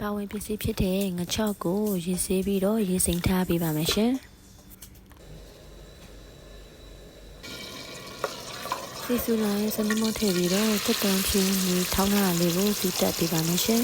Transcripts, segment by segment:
ပါဝင်ပစ္စည်းဖြစ်တဲ့ငချောက်ကိုရေဆေးပြီးတော့ရေစိမ်ထားပေးပါမယ်ရှင်စီဆူလိုင်းစနမထည့်ပြီးတော့တက်တန်ဖြင်းဒီထောင်းထားတာလေးကိုစီတက်ပေးပါမယ်ရှင်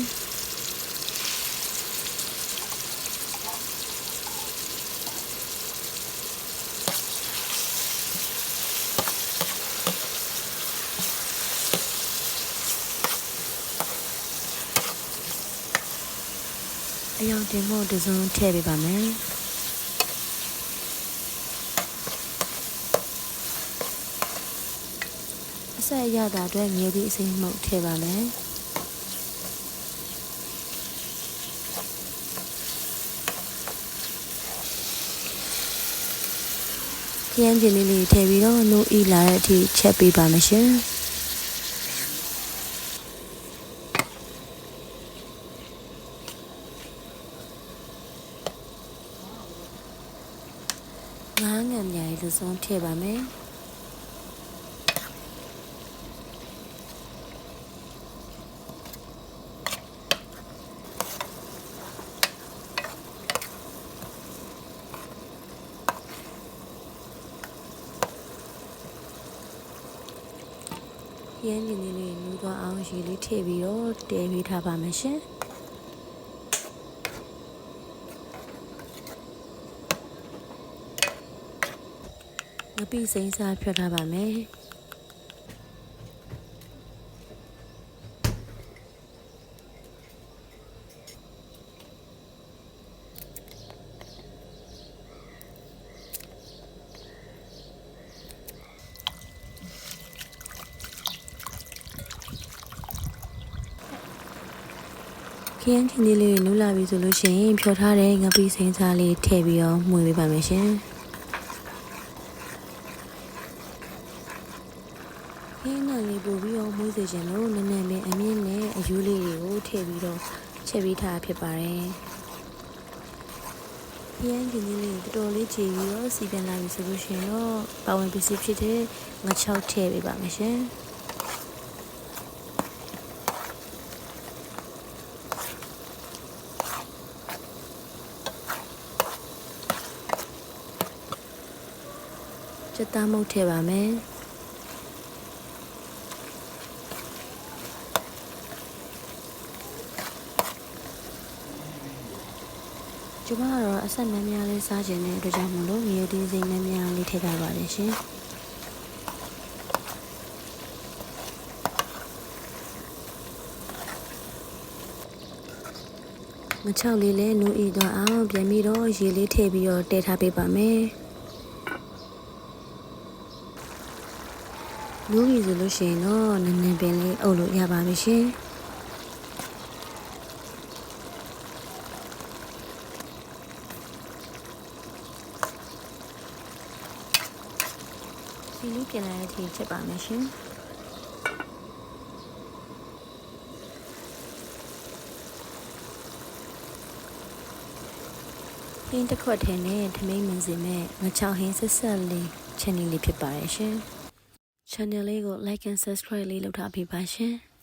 အယောင်တင်ဖို့တစ်စုံထည့်ပေးပါမယ်အဆက်ရတာအတွက်မြေသည့်အစိမ်းမှုတ်ထည့်ပါမယ်ကျန်းကျင်လေးလေးထည့်ပြီးတော့နိုးဤလာတဲ့အထိချက်ပေးပါမယ်ရှင် ငားငံမြိုင်လူစုံထည့်ပါမယ်ရမ်းကျင်လေးလေးနူးသွားအောင်ရေလေးထည့်ပြီးတော့တဲပေးထားပါမယ်ရှင် ငပိစိမ့်စားဖြတ်ထားပါမယ်ခရမ်းချင်းလေးလေးနူးလာပြီဆိုလို့ရှိရင်ဖြော်ထားတဲ့ငပိစိမ့်စားလေးထည့်ပြီးတော့မှုပေးပါမယ်ရှင် ခင်းငံလေးပို့ပြီးတော့မှုစေခြင်းလို့နည်းနည်းလေးအမြင့်နဲ့အယူလေးတွေကိုထည့်ပြီးတော့ချက်ပြီးထားဖြစ်ပါတယ်ခရမ်းချင်းလေးလေးတော်တော်လေးခြေပြီးတော့စီပြန်လာပြီဆိုလို့ရှိရင်တော့ပါဝင်ပစ္စည်းဖြစ်တဲ့ငချောက်ထည့်ပေးပါမယ်ရှင်ချက်သားမုတ်ထည့်ပါမယ် ကျမကတော့အဆက်များများလေးစားခြင်းတဲ့အတွက်ကြောင့်မလို့ရေဒီစိမ်းများများလေးထည့်ထားပါတယ်ရှင်မချောက်လေးလည်းနူးဤသွားအောင်ပြန်ပြီးတော့ရေလေးထည့်ပြီးတော့တဲထားပေးပါမယ်နူးပြီဆိုလို့ရှိရင်တော့နည်းနည်းပင်လေးအုပ်လို့ရပါပြီရှင် လေးပြန်လာတဲ့အချိန်ချက်ပါမယ်ရှင်ဟင်းတစ်ခွက်ထဲနဲ့ထမိန်မင်းစင်မဲ့ငချောင်းဟင်းဆက်ဆက်လေး channel လေးဖြစ်ပါတယ်ရှင် channel လေးကို like and subscribe လေးလုပ်ထားပေးပါရှင်။